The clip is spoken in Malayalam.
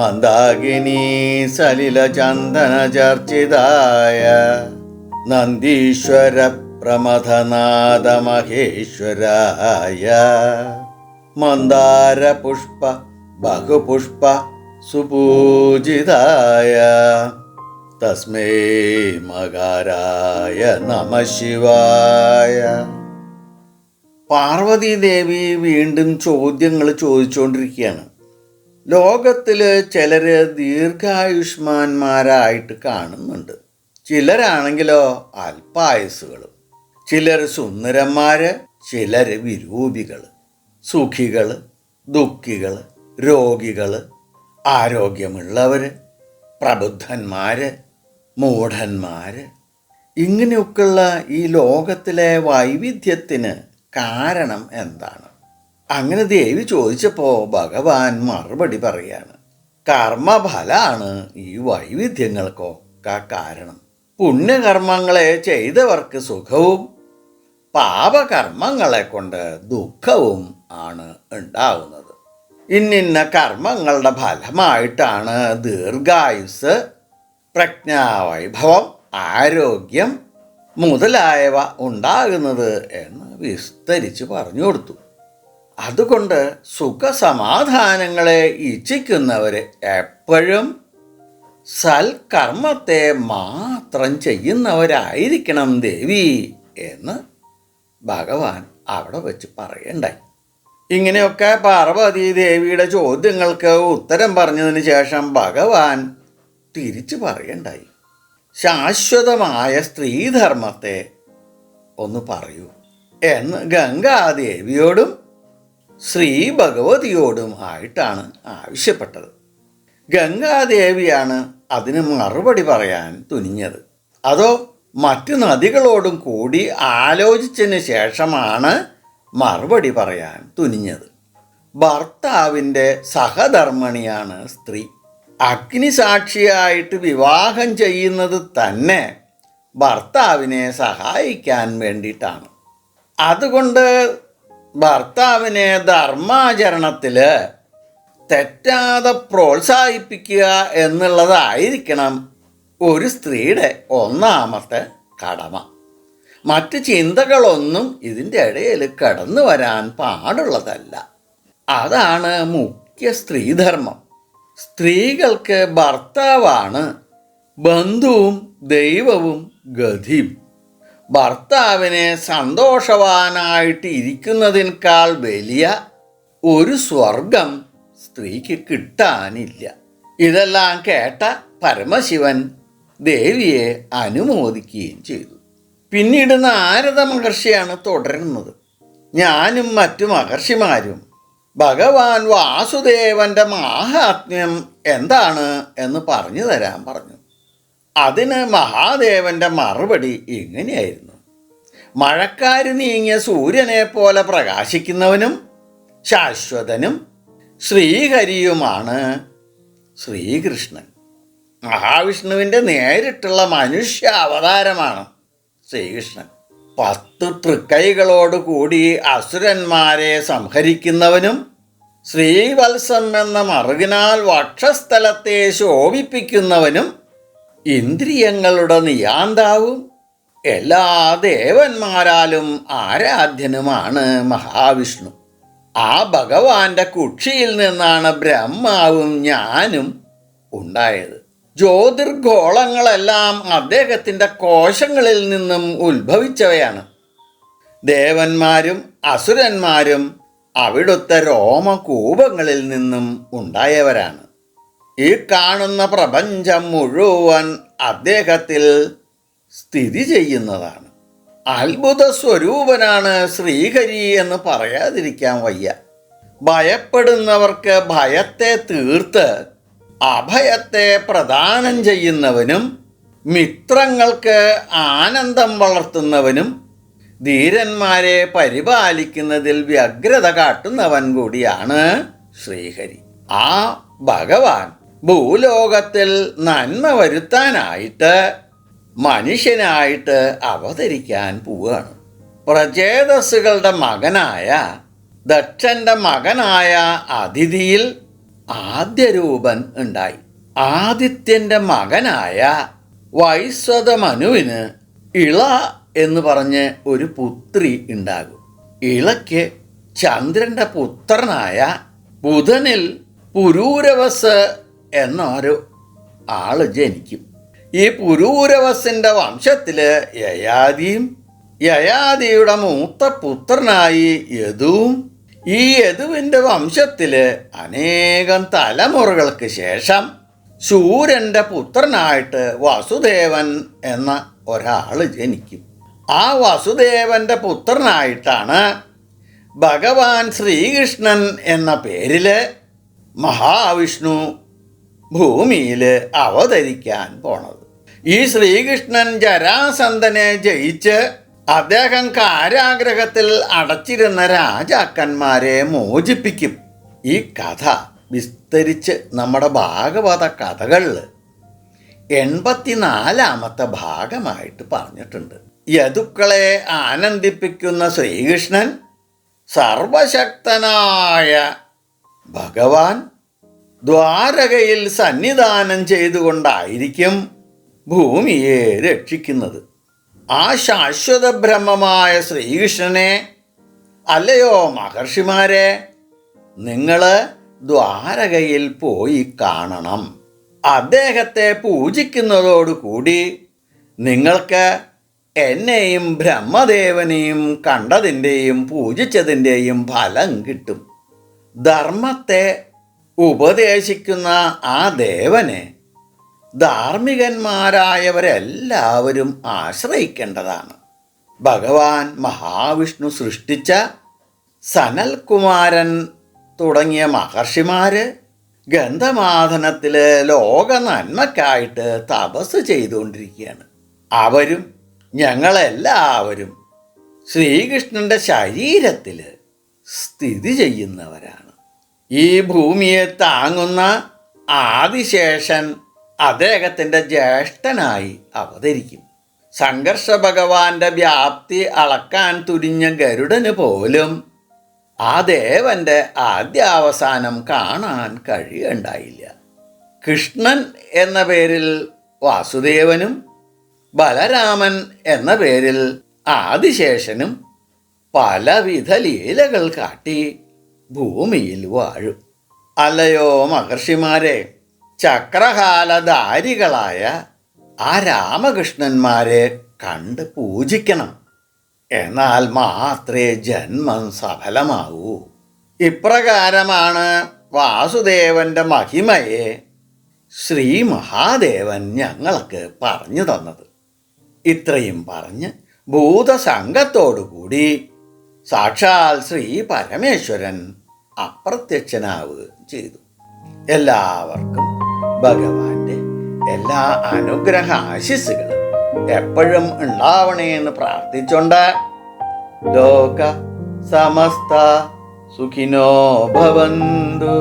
മന്ദാകിനി ചർച്ചിതായ നന്ദീശ്വര പ്രമഥനാഥ മഹേശ്വരായ. മന്ദാര പുഷ്പ ബഹുപുഷ്പ സുപൂജിതായ. തസ്മേ മകാരായ നമ ശിവായ. പാർവതീദേവി വീണ്ടും ചോദ്യങ്ങൾ ചോദിച്ചുകൊണ്ടിരിക്കുകയാണ് ലോകത്തിൽ ചിലർ ദീർഘായുഷ്മാന്മാരായിട്ട് കാണുന്നുണ്ട്. ചിലരാണെങ്കിലോ അല്പായുസുകളും ചിലർ സുന്ദരന്മാര് ചിലർ വിരൂപികൾ സുഖികൾ ദുഃഖികൾ രോഗികൾ ആരോഗ്യമുള്ളവർ പ്രബുദ്ധന്മാര് മൂഢന്മാര്. ഇങ്ങനെയൊക്കെയുള്ള ഈ ലോകത്തിലെ വൈവിധ്യത്തിന് കാരണം എന്താണ്? അങ്ങനെ ദേവി ചോദിച്ചപ്പോൾ ഭഗവാൻ മറുപടി പറയാണ് കർമ്മഫലമാണ് ഈ വൈവിധ്യങ്ങൾക്കൊക്കെ കാരണം. പുണ്യകർമ്മങ്ങളെ ചെയ്തവർക്ക് സുഖവും പാപകർമ്മങ്ങളെ കൊണ്ട് ദുഃഖവും ആണ് ഉണ്ടാവുന്നത്. ഇന്നിന്ന കർമ്മങ്ങളുടെ ഫലമായിട്ടാണ് ദീർഘായുസ് പ്രജ്ഞാവൈഭവം ആരോഗ്യം മുതലായവ ഉണ്ടാകുന്നത് എന്ന് വിസ്തരിച്ച് പറഞ്ഞു കൊടുത്തു. അതുകൊണ്ട് സുഖസമാധാനങ്ങളെ ഇച്ഛിക്കുന്നവർ എപ്പോഴും സൽക്കർമ്മത്തെ മാത്രം ചെയ്യുന്നവരായിരിക്കണം ദേവി എന്ന് ഭഗവാൻ അവിടെ വെച്ച് പറയണ്ടായി. ഇങ്ങനെയൊക്കെ പാർവതി ദേവിയുടെ ചോദ്യങ്ങൾക്ക് ഉത്തരം പറഞ്ഞതിന് ശേഷം ഭഗവാൻ തിരിച്ചു പറയണ്ടായി. ശാശ്വതമായ സ്ത്രീധർമ്മത്തെ ഒന്ന് പറയൂ എന്ന് ഗംഗാദേവിയോടും ശ്രീ ഭഗവതിയോടും ആയിട്ടാണ് ആവശ്യപ്പെട്ടത്. ഗംഗാദേവിയാണ് അതിന് മറുപടി പറയാൻ തുനിഞ്ഞത്. അതോ മറ്റ് നദികളോടും കൂടി ആലോചിച്ചതിന് ശേഷമാണ് മറുപടി പറയാൻ തുനിഞ്ഞത്. ഭർത്താവിന്റെ സഹധർമ്മിണിയാണ് സ്ത്രീ. അഗ്നിസാക്ഷിയായിട്ട് വിവാഹം ചെയ്യുന്നത് തന്നെ ഭർത്താവിനെ സഹായിക്കാൻ വേണ്ടിയിട്ടാണ്. അതുകൊണ്ട് ഭർത്താവിനെ ധർമാചരണത്തിൽ തെറ്റാതെ പ്രോത്സാഹിപ്പിക്കുക എന്നുള്ളതായിരിക്കണം ഒരു സ്ത്രീയുടെ ഒന്നാമത്തെ കടമ. മറ്റ് ചിന്തകളൊന്നും ഇതിന്റെ ഇടയിൽ കടന്നു വരാൻ പാടുള്ളതല്ല. അതാണ് മുഖ്യ സ്ത്രീധർമ്മം. സ്ത്രീകൾക്ക് ഭർത്താവാണ് ബന്ധുവും ദൈവവും ഗതിയും. ഭർത്താവിനെ സന്തോഷവാനായിട്ട് ഇരിക്കുന്നതിനേക്കാൾ വലിയ ഒരു സ്വർഗം സ്ത്രീക്ക് കിട്ടാനില്ല. ഇതെല്ലാം കേട്ട പരമശിവൻ ദേവിയെ അനുമോദിക്കുകയും ചെയ്തു. പിന്നീട് നാരദ മഹർഷിയാണ് തുടരുന്നത്. ഞാനും മറ്റു മഹർഷിമാരും ഭഗവാൻ വാസുദേവന്റെ മാഹാത്മ്യം എന്താണ് എന്ന് പറഞ്ഞു തരാൻ പറഞ്ഞു. അതിന് മഹാദേവന്റെ മറുപടി ഇങ്ങനെയായിരുന്നു. മഴക്കാര് നീങ്ങിയ സൂര്യനെ പോലെ പ്രകാശിക്കുന്നവനും ശാശ്വതനും ശ്രീഹരിയുമാണ് ശ്രീകൃഷ്ണൻ. മഹാവിഷ്ണുവിന്റെ നേരിട്ടുള്ള മനുഷ്യ അവതാരമാണ് ശ്രീകൃഷ്ണൻ. പത്ത് തൃക്കൈകളോട് കൂടി അസുരന്മാരെ സംഹരിക്കുന്നവനും ശ്രീവത്സം എന്ന മറുകിനാൽ വക്ഷസ്ഥലത്തെ ശോഭിപ്പിക്കുന്നവനും ഇന്ദ്രിയങ്ങളുടെ നിയാന്താവും. എല്ലാ ദേവന്മാരാലും ആരാധ്യനുമാണ് മഹാവിഷ്ണു. ആ ഭഗവാന്റെ കുക്ഷിയിൽ നിന്നാണ് ബ്രഹ്മാവും ഞാനും ഉണ്ടായത്. ജ്യോതിർഗോളങ്ങളെല്ലാം അദ്ദേഹത്തിന്റെ കോശങ്ങളിൽ നിന്നും ഉത്ഭവിച്ചവയാണ്. ദേവന്മാരും അസുരന്മാരും അവിടുത്തെ രോമകൂപങ്ങളിൽ നിന്നും ഉണ്ടായവരാണ്. ഈ കാണുന്ന പ്രപഞ്ചം മുഴുവൻ അദ്ദേഹത്തിൽ സ്ഥിതി ചെയ്യുന്നതാണ്. അത്ഭുത സ്വരൂപനാണ് ശ്രീഹരി എന്ന് പറയാതിരിക്കാൻ വയ്യ. ഭയപ്പെടുന്നവർക്ക് ഭയത്തെ തീർത്ത് അഭയത്തെ പ്രദാനം ചെയ്യുന്നവനും മിത്രങ്ങൾക്ക് ആനന്ദം വളർത്തുന്നവനും ധീരന്മാരെ പരിപാലിക്കുന്നതിൽ വ്യഗ്രത കാട്ടുന്നവൻ കൂടിയാണ് ശ്രീഹരി. ആ ഭഗവാൻ ഭൂലോകത്തിൽ നന്മ വരുത്താനായിട്ട് മനുഷ്യനായിട്ട് അവതരിക്കാൻ പോവുകയാണ്. പ്രചേതസ്സുകളുടെ മകനായ ദക്ഷന്റെ മകനായ അതിഥിയിൽ ആദ്യരൂപൻ ഉണ്ടായി. ആദിത്യന്റെ മകനായ വൈശ്വതമനുവിന് ഇള എന്ന് പറഞ്ഞ് ഒരു പുത്രി ഉണ്ടാകും. ഇളയ്ക്ക് ചന്ദ്രന്റെ പുത്രനായ ബുധനിൽ പുരൂരവസ് എന്നൊരു ആൾ ജനിക്കും. ഈ പുരൂരവസിന്റെ വംശത്തിൽ യയാദിയും യയാദിയുടെ മൂത്ത പുത്രനായി യദുവും ഈ യദുവിന്റെ വംശത്തിൽ അനേകം തലമുറകൾക്ക് ശേഷം സൂര്യന്റെ പുത്രനായിട്ട് വസുദേവൻ എന്ന ഒരാൾ ജനിക്കും. ആ വസുദേവന്റെ പുത്രനായിട്ടാണ് ഭഗവാൻ ശ്രീകൃഷ്ണൻ എന്ന പേരിൽ മഹാവിഷ്ണു ഭൂമിയിൽ അവതരിക്കാൻ പോണത്. ഈ ശ്രീകൃഷ്ണൻ ജരാസന്ധനെ ജയിച്ച് അദ്ദേഹം കാരാഗ്രഹത്തിൽ അടച്ചിരുന്ന രാജാക്കന്മാരെ മോചിപ്പിക്കും. ഈ കഥ വിസ്തരിച്ച് നമ്മുടെ ഭാഗവത കഥകളിൽ എൺപത്തിനാലാമത്തെ ഭാഗമായിട്ട് പറഞ്ഞിട്ടുണ്ട്. യതുക്കളെ ആനന്ദിപ്പിക്കുന്ന ശ്രീകൃഷ്ണൻ സർവശക്തനായ ഭഗവാൻ ദ്വാരകയിൽ സന്നിധാനം ചെയ്തുകൊണ്ടായിരിക്കും ഭൂമിയെ രക്ഷിക്കുന്നത്. ആ ശാശ്വത ബ്രഹ്മമായ ശ്രീകൃഷ്ണനെ അല്ലയോ മഹർഷിമാരെ നിങ്ങൾ ദ്വാരകയിൽ പോയി കാണണം. അദ്ദേഹത്തെ പൂജിക്കുന്നതോടുകൂടി നിങ്ങൾക്ക് എന്നെയും ബ്രഹ്മദേവനെയും കണ്ടതിന്റെയും പൂജിച്ചതിന്റെയും ഫലം കിട്ടും. ധർമ്മത്തെ ഉപദേശിക്കുന്ന ആ ദേവനെ ധാർമ്മികന്മാരായവരെല്ലാവരും ആശ്രയിക്കേണ്ടതാണ്. ഭഗവാൻ മഹാവിഷ്ണു സൃഷ്ടിച്ച സനൽകുമാരൻ തുടങ്ങിയ മഹർഷിമാര് ഗന്ധമാധനത്തിൽ ലോക നന്മക്കായിട്ട് തപസ് ചെയ്തുകൊണ്ടിരിക്കുകയാണ്. അവരും ഞങ്ങളെല്ലാവരും ശ്രീകൃഷ്ണന്റെ ശരീരത്തിൽ സ്ഥിതി ചെയ്യുന്നവരാണ്. ഈ ഭൂമിയെ താങ്ങുന്ന ആദിശേഷൻ അദ്ദേഹത്തിന്റെ ജ്യേഷ്ഠനായി അവതരിക്കും. സംഘർഷ ഭഗവാന്റെ വ്യാപ്തി അളക്കാൻ തുരിഞ്ഞ ഗരുഡന് പോലും ആ ദേവന്റെ ആദ്യാവസാനം കാണാൻ കഴിയുണ്ടായില്ല. കൃഷ്ണൻ എന്ന പേരിൽ വാസുദേവനും ബലരാമൻ എന്ന പേരിൽ ആദിശേഷനും പലവിധ ലീലകൾ കാട്ടി ഭൂമിയിൽ വാഴും. അല്ലയോ മഹർഷിമാരെ ചക്രകാലധാരികളായ ആ രാമകൃഷ്ണന്മാരെ കണ്ട് പൂജിക്കണം. എന്നാൽ മാത്രേ ജന്മം സഫലമാവൂ. ഇപ്രകാരമാണ് വാസുദേവന്റെ മഹിമയെ ശ്രീ മഹാദേവൻ ഞങ്ങൾക്ക് പറഞ്ഞു തന്നത്. ഇത്രയും പറഞ്ഞ് ഭൂതസംഘത്തോടുകൂടി സാക്ഷാൽ ശ്രീ പരമേശ്വരൻ അപ്രത്യക്ഷനാവുകയും ചെയ്തു. എല്ലാവർക്കും ഭഗവാന്റെ എല്ലാ അനുഗ്രഹ ആശിസ്സുകളും എപ്പോഴും ഉണ്ടാവണേ എന്ന് പ്രാർത്ഥിച്ചുകൊണ്ട് ലോക സമസ്ത സുഖിനോ ഭവന്തു.